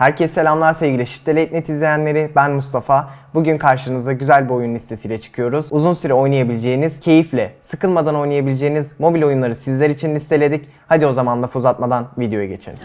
Herkese selamlar sevgili Shift'te izleyenleri. Ben Mustafa. Bugün karşınıza güzel bir oyun listesiyle çıkıyoruz. Uzun süre oynayabileceğiniz, keyifle, sıkılmadan oynayabileceğiniz mobil oyunları sizler için listeledik. Hadi o zaman laf uzatmadan videoya geçelim.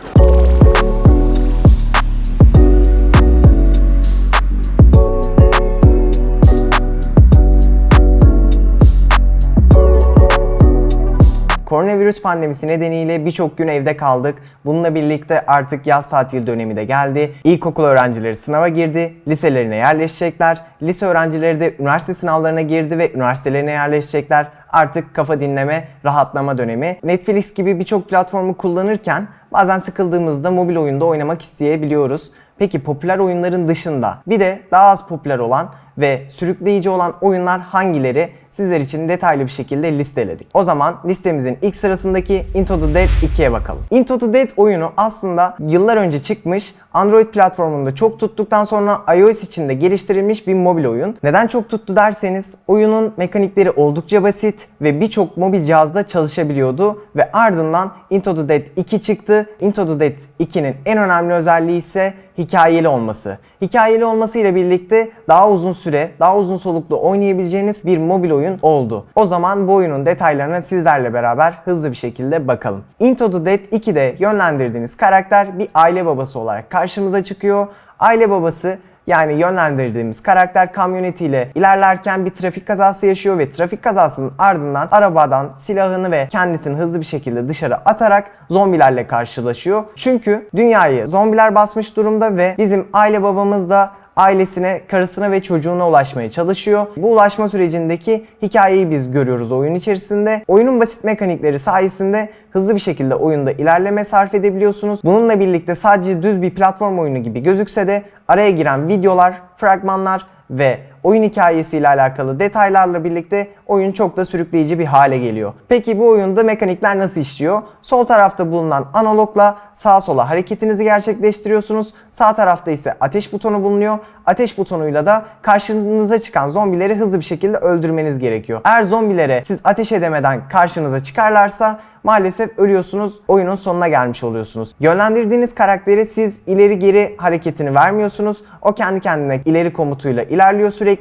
Koronavirüs pandemisi nedeniyle birçok gün evde kaldık. Bununla birlikte artık yaz tatil dönemi de geldi. İlkokul öğrencileri sınava girdi, liselerine yerleşecekler. Lise öğrencileri de üniversite sınavlarına girdi ve üniversitelerine yerleşecekler. Artık kafa dinleme, rahatlama dönemi. Netflix gibi birçok platformu kullanırken bazen sıkıldığımızda mobil oyunda oynamak isteyebiliyoruz. Peki popüler oyunların dışında bir de daha az popüler olan ve sürükleyici olan oyunlar hangileri sizler için detaylı bir şekilde listeledik. O zaman listemizin ilk sırasındaki Into the Dead 2'ye bakalım. Into the Dead oyunu aslında yıllar önce çıkmış Android platformunda çok tuttuktan sonra iOS için de geliştirilmiş bir mobil oyun. Neden çok tuttu derseniz oyunun mekanikleri oldukça basit ve birçok mobil cihazda çalışabiliyordu ve ardından Into the Dead 2 çıktı. Into the Dead 2'nin en önemli özelliği ise hikayeli olması. Hikayeli olması ile birlikte daha uzun süre, daha uzun soluklu oynayabileceğiniz bir mobil oyun oldu. O zaman bu oyunun detaylarına sizlerle beraber hızlı bir şekilde bakalım. Into the Dead 2'de yönlendirdiğiniz karakter bir aile babası olarak karşımıza çıkıyor. Aile babası yani yönlendirdiğimiz karakter kamyonetiyle ilerlerken bir trafik kazası yaşıyor ve trafik kazasının ardından arabadan silahını ve kendisini hızlı bir şekilde dışarı atarak zombilerle karşılaşıyor. Çünkü dünyayı zombiler basmış durumda ve bizim aile babamız da ailesine, karısına ve çocuğuna ulaşmaya çalışıyor. Bu ulaşma sürecindeki hikayeyi biz görüyoruz oyun içerisinde. Oyunun basit mekanikleri sayesinde hızlı bir şekilde oyunda ilerleme sarf edebiliyorsunuz. Bununla birlikte sadece düz bir platform oyunu gibi gözükse de araya giren videolar, fragmanlar ve oyun hikayesiyle alakalı detaylarla birlikte oyun çok da sürükleyici bir hale geliyor. Peki bu oyunda mekanikler nasıl işliyor? Sol tarafta bulunan analogla sağa sola hareketinizi gerçekleştiriyorsunuz. Sağ tarafta ise ateş butonu bulunuyor. Ateş butonuyla da karşınıza çıkan zombileri hızlı bir şekilde öldürmeniz gerekiyor. Eğer zombilere siz ateş edemeden karşınıza çıkarlarsa maalesef ölüyorsunuz. Oyunun sonuna gelmiş oluyorsunuz. Yönlendirdiğiniz karakteri siz ileri geri hareketini vermiyorsunuz. O kendi kendine ileri komutuyla ilerliyor sürekli.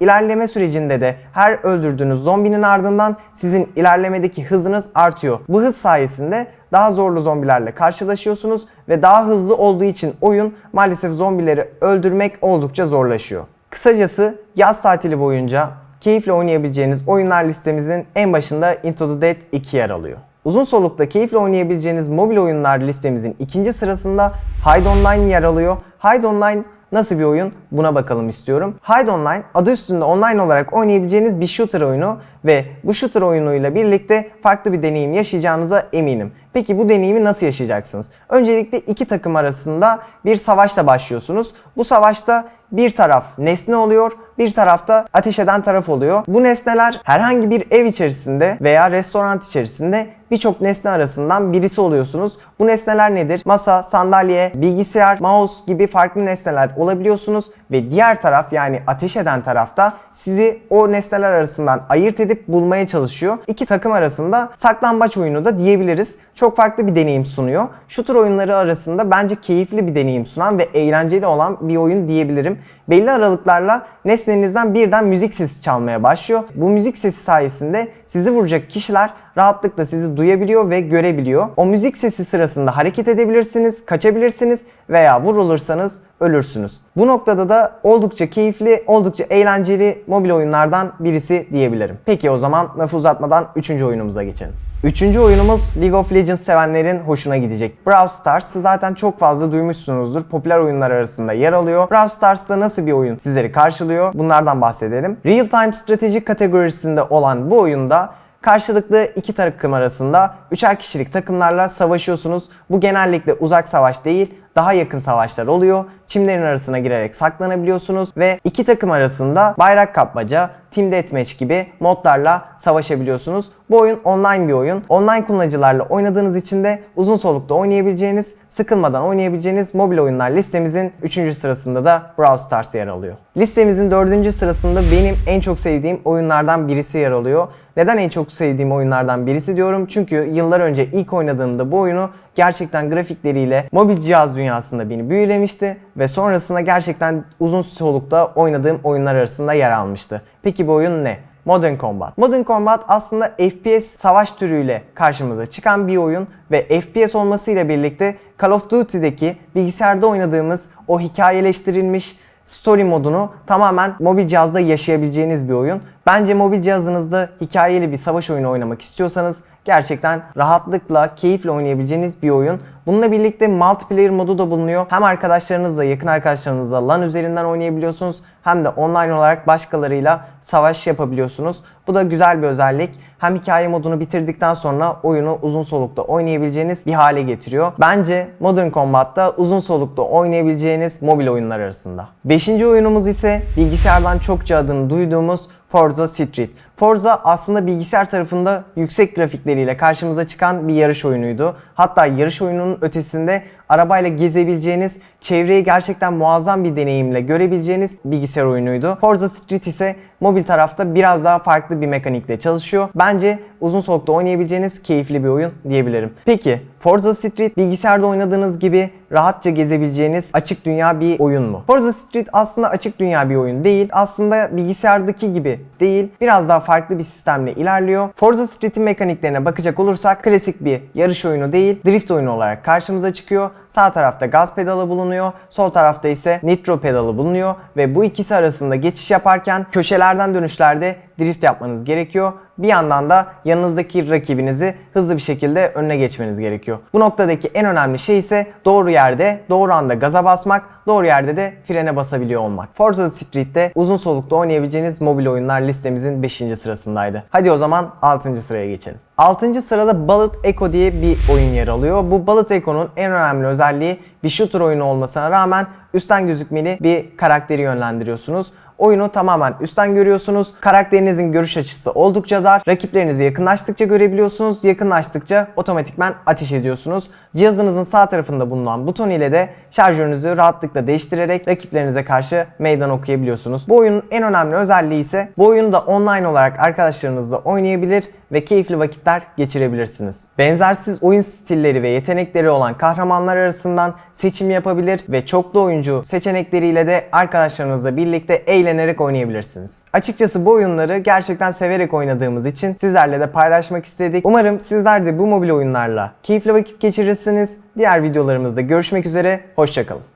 İlerleme sürecinde de her öldürdüğünüz zombinin ardından sizin ilerlemedeki hızınız artıyor. Bu hız sayesinde daha zorlu zombilerle karşılaşıyorsunuz ve daha hızlı olduğu için oyun maalesef zombileri öldürmek oldukça zorlaşıyor. Kısacası yaz tatili boyunca keyifle oynayabileceğiniz oyunlar listemizin en başında Into the Dead 2 yer alıyor. Uzun solukta keyifle oynayabileceğiniz mobil oyunlar listemizin ikinci sırasında Hide Online yer alıyor. Hide Online Nasıl bir oyun? Buna bakalım istiyorum. Hide Online adı üstünde online olarak oynayabileceğiniz bir shooter oyunu ve bu shooter oyunuyla birlikte farklı bir deneyim yaşayacağınıza eminim. Peki bu deneyimi nasıl yaşayacaksınız? Öncelikle iki takım arasında bir savaşla başlıyorsunuz. Bu savaşta bir taraf nesne oluyor, bir tarafta ateş eden taraf oluyor. Bu nesneler herhangi bir ev içerisinde veya restoran içerisinde birçok nesne arasından birisi oluyorsunuz. Bu nesneler nedir? Masa, sandalye, bilgisayar, mouse gibi farklı nesneler olabiliyorsunuz ve diğer taraf yani ateş eden tarafta sizi o nesneler arasından ayırt edip bulmaya çalışıyor. İki takım arasında saklambaç oyunu da diyebiliriz. Çok farklı bir deneyim sunuyor. Shooter oyunları arasında bence keyifli bir deneyim sunan ve eğlenceli olan bir oyun diyebilirim. Belli aralıklarla nesnenizden birden müzik sesi çalmaya başlıyor. Bu müzik sesi sayesinde sizi vuracak kişiler rahatlıkla sizi duyabiliyor ve görebiliyor. O müzik sesi sırasında hareket edebilirsiniz, kaçabilirsiniz veya vurulursanız ölürsünüz. Bu noktada da oldukça keyifli, oldukça eğlenceli mobil oyunlardan birisi diyebilirim. Peki o zaman lafı uzatmadan 3. oyunumuza geçelim. Üçüncü oyunumuz League of Legends sevenlerin hoşuna gidecek. Brawl Stars zaten çok fazla duymuşsunuzdur. Popüler oyunlar arasında yer alıyor. Brawl Stars'ta nasıl bir oyun sizleri karşılıyor? Bunlardan bahsedelim. Real Time Strateji kategorisinde olan bu oyunda Karşılıklı iki takım arasında üçer kişilik takımlarla savaşıyorsunuz. Bu genellikle uzak savaş değil, daha yakın savaşlar oluyor. Çimlerin arasına girerek saklanabiliyorsunuz ve iki takım arasında bayrak kapmaca, team deathmatch gibi modlarla savaşabiliyorsunuz. Bu oyun online bir oyun. Online kullanıcılarla oynadığınız için de uzun solukta oynayabileceğiniz, sıkılmadan oynayabileceğiniz mobil oyunlar listemizin 3. sırasında da Brawl Stars yer alıyor. Listemizin 4. sırasında benim en çok sevdiğim oyunlardan birisi yer alıyor. Neden en çok sevdiğim oyunlardan birisi diyorum? Çünkü yıllar önce ilk oynadığımda bu oyunu gerçekten grafikleriyle mobil cihaz dünyasında beni büyülemişti ve sonrasında gerçekten uzun solukta oynadığım oyunlar arasında yer almıştı. Peki bu oyun ne? Modern Combat. Modern Combat aslında FPS savaş türüyle karşımıza çıkan bir oyun ve FPS olmasıyla birlikte Call of Duty'deki bilgisayarda oynadığımız o hikayeleştirilmiş story modunu tamamen mobil cihazda yaşayabileceğiniz bir oyun. Bence mobil cihazınızda hikayeli bir savaş oyunu oynamak istiyorsanız gerçekten rahatlıkla, keyifle oynayabileceğiniz bir oyun. Bununla birlikte multiplayer modu da bulunuyor. Hem arkadaşlarınızla, yakın arkadaşlarınızla LAN üzerinden oynayabiliyorsunuz hem de online olarak başkalarıyla savaş yapabiliyorsunuz. Bu da güzel bir özellik. Hem hikaye modunu bitirdikten sonra oyunu uzun solukta oynayabileceğiniz bir hale getiriyor. Bence Modern Combat'ta uzun solukta oynayabileceğiniz mobil oyunlar arasında. Beşinci oyunumuz ise bilgisayardan çokça adını duyduğumuz Forza Street. Forza aslında bilgisayar tarafında yüksek grafikleriyle karşımıza çıkan bir yarış oyunuydu. Hatta yarış oyununun ötesinde arabayla gezebileceğiniz, çevreyi gerçekten muazzam bir deneyimle görebileceğiniz bilgisayar oyunuydu. Forza Street ise mobil tarafta biraz daha farklı bir mekanikle çalışıyor. Bence uzun solukta oynayabileceğiniz keyifli bir oyun diyebilirim. Peki Forza Street bilgisayarda oynadığınız gibi rahatça gezebileceğiniz açık dünya bir oyun mu? Forza Street aslında açık dünya bir oyun değil. Aslında bilgisayardaki gibi değil. Biraz daha farklı bir sistemle ilerliyor. Forza Street'in mekaniklerine bakacak olursak klasik bir yarış oyunu değil, drift oyunu olarak karşımıza çıkıyor. Sağ tarafta gaz pedalı bulunuyor, sol tarafta ise nitro pedalı bulunuyor ve bu ikisi arasında geçiş yaparken köşelerden dönüşlerde drift yapmanız gerekiyor. Bir yandan da yanınızdaki rakibinizi hızlı bir şekilde önüne geçmeniz gerekiyor. Bu noktadaki en önemli şey ise doğru yerde, doğru anda gaza basmak, doğru yerde de frene basabiliyor olmak. Forza Street'te uzun solukta oynayabileceğiniz mobil oyunlar listemizin 5. sırasındaydı. Hadi o zaman 6. sıraya geçelim. 6. sırada Bullet Echo diye bir oyun yer alıyor. Bu Bullet Echo'nun en önemli özelliği bir shooter oyunu olmasına rağmen üstten gözükmeli bir karakteri yönlendiriyorsunuz. Oyunu tamamen üstten görüyorsunuz. Karakterinizin görüş açısı oldukça dar. Rakiplerinizi yakınlaştıkça görebiliyorsunuz. Yakınlaştıkça otomatikman ateş ediyorsunuz. Cihazınızın sağ tarafında bulunan buton ile de şarjörünüzü rahatlıkla değiştirerek rakiplerinize karşı meydan okuyabiliyorsunuz. Bu oyunun en önemli özelliği ise bu oyunu da online olarak arkadaşlarınızla oynayabilir ve keyifli vakitler geçirebilirsiniz. Benzersiz oyun stilleri ve yetenekleri olan kahramanlar arasından seçim yapabilir ve çoklu oyuncu seçenekleriyle de arkadaşlarınızla birlikte eğlenerek oynayabilirsiniz. Açıkçası bu oyunları gerçekten severek oynadığımız için sizlerle de paylaşmak istedik. Umarım sizler de bu mobil oyunlarla keyifli vakit geçirirsiniz. Diğer videolarımızda görüşmek üzere, hoşçakalın.